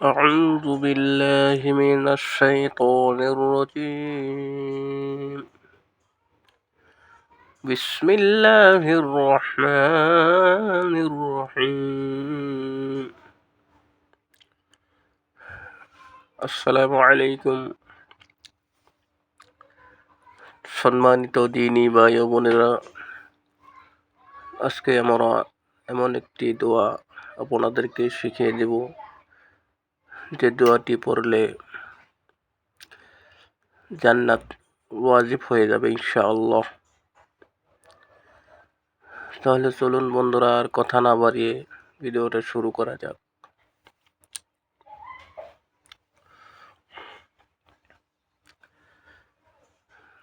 أعوذ بالله من الشيطان الرجيم بسم الله الرحمن الرحيم আসসালামু আলাইকুম সম্মানিত দিনী ভাই ও বোনেরা আজকে আমরা এমন একটি দোয়া আপনাদেরকে শিখিয়ে দেব যে দোয়াটি পড়লে জান্নাত ওয়াজিব হয়ে যাবে ইনশাআল্লাহ তাহলে চলুন বন্ধুরা আর কথা না বাড়িয়ে ভিডিওটা শুরু করা যাক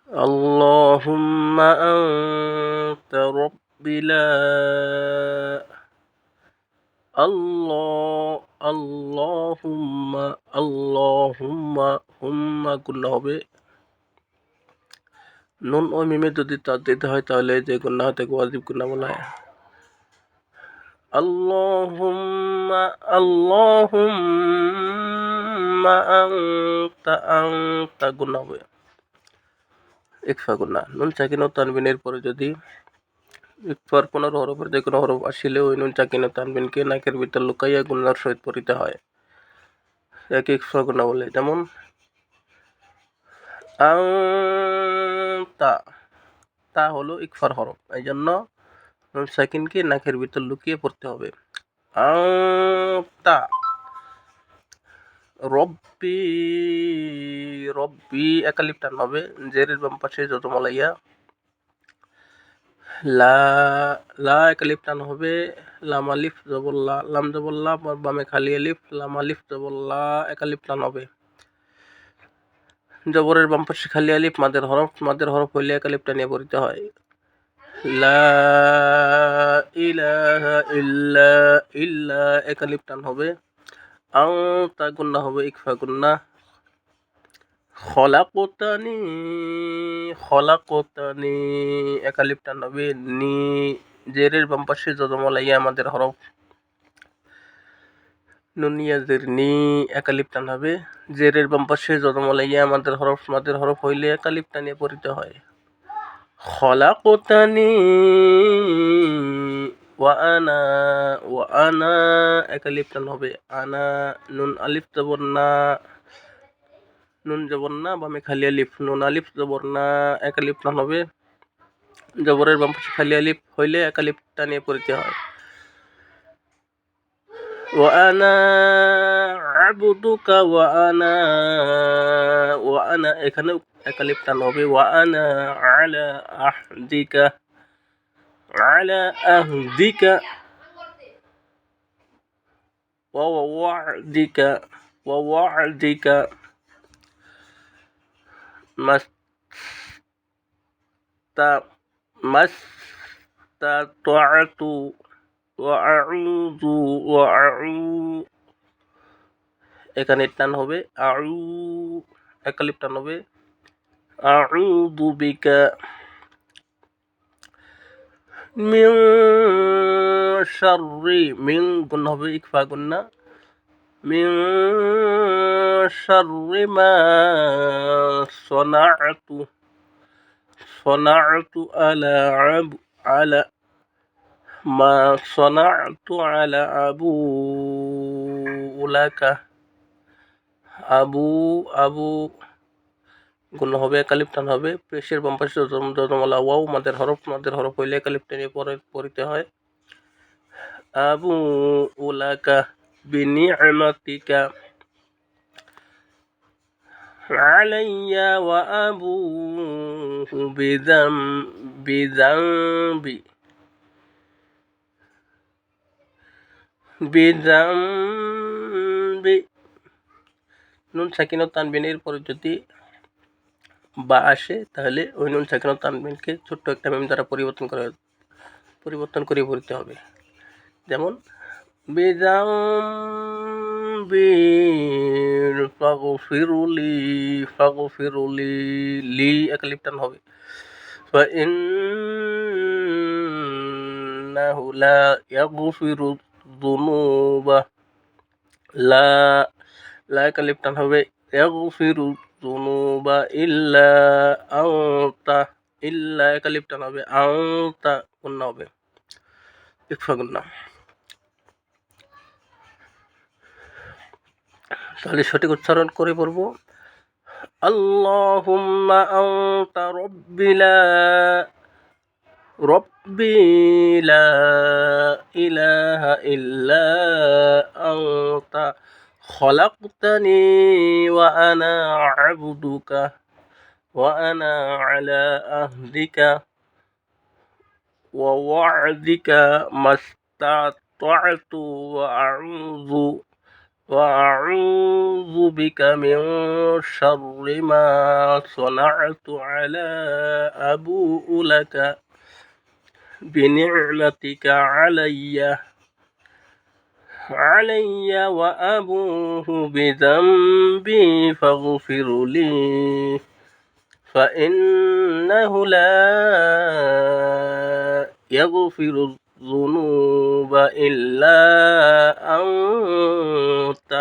اللهم أنت ربي لا الله اللهم اللهم হুম্মা গুন্না হবে নুন ও মিমে যদি তার দিতে হয় তাহলে যে গুন্না হতে ওয়াজিব গুন্না বলা হয় আল্লাহুম্মা আল্লাহুম্মা আনতা আনতা গুন্না হবে ইকফা গুন্না নুন সাকিন ও তানবিনের পরে যদি ইকফার পনেরো হরফের যে কোনো হরফ আসিলে ওই নুন সাকিন ও তানবিনকে নাকের ভিতর লুকাইয়া গুন্নার সহিত পড়িতে হয়। এক ইকফা গুন্না বলে, যেমন তা তা হলো ইকফার হরফ এই জন্য নুন সাকিনকে নাকের ভিতর লুকিয়ে পড়তে হবে। তা, রব্বি রব্বি, একালিপ টান হবে, জেরের বাম পাশে যত মলাইয়া লা লা একালিপ টান হবে, লাম আলিফ জবল্লা লাম জবল্লা বামে খালি আলিফ, লাম আলিফ জবল্লা একালিপ টান হবে। জবরের বাম পাশে খালি আলিফ, মাদের হরফ মাদের হরফ হইলে একালিপ টানিয়ে পড়িতে হয়। লা ইলাহা ইল্লা ইল্লা একালিপ টান হবে। আও তা গুন্না হবে, ইকফা গুন্না। খলাকতানি খলাকতানি একালিপ টান হবে নি, জেরের বাম পাশে যদমলাইয়া আমাদের হরফ নুনিয়া জের নি একালিপ টান হবে জেরের বাম পাশে যদমলাইয়া আমাদের হরফ মাদের হরফ হইলে একালিপ টানিয়ে পড়িতে হয়। খলাকতানি ওয়া আনা ওয়া আনা একালিপ টান হবে আনা, নুন আলিফ জবর না নুন জবর না বামে খালি আলিফ নুন আলিফ জবর না একালিপ টান হবে জবরের বাম পাশে খালি আলিফ হইলে একালিপ টানিয়ে পড়িতে হয় وأنا عبدك وأنا وأنا এখানে একালিপ টান হবে وأنا على عهدك على عهدك ووعدك ووعدك ما ما استطعت وأعوذ وأعوذ এখানে টান হবে আউ একালিপ টান হবে আউযু বিকা মিন শাররি মিন গুণ হবে ইকফা গুন্না من شر ما صنعت. صنعت على عب على ما صنعت على أبو لك. أبو أبو গুণ হবে একালিপ্টান হবে। প্রেসের বাম্পাশে যতম যতমলা ওয়াও মাদের হরফ মাদের হরফ হইলে একালিপ্টানে পড়ে পড়িতে হয়। আবু ওলাকা আলাইয়া ওয়া আবু বিদাম বিদাম্বি বিদাম্বি নুন সাকিন তানবিনের পরে যদি বা আসে, তাহলে ওই নুন সাকিন তানবিনকে ছোট্ট একটা মেম দ্বারা পরিবর্তন করা পরিবর্তন করে পড়তে হবে। যেমন বেজাম বীর ফাগো ফিরুলি ফাগো ফিরুলি লি একালিপটান হবে فإنه لا يغفر الذنوب لا লায়কা লিপটান হবে ইয়াগফিরু যুনুবা ইল্লা আনতা ইল্লা একা লিপটান হবে আনতা গুন্না হবে ইকফা গুন্না তাহলে সঠিক উচ্চারণ করে পড়ব আল্লাহুম্মা আনতা রব্বিলা রব্বি লা ইলাহা ইল্লা আনতা খলাকতানি ওয়া আনা আবদুকা ওয়া আনা আলা আহদিকা ওয়া ওয়া'দিকা মাস্তাতা'তু ওয়া আ'উযু وأعوذ بك من شر ما صنعت على أبوء لك بنعمتك عليّ. علي وأبوه بذنبي فاغفر لي فإنه لا يغفر الذنوب إلا أنت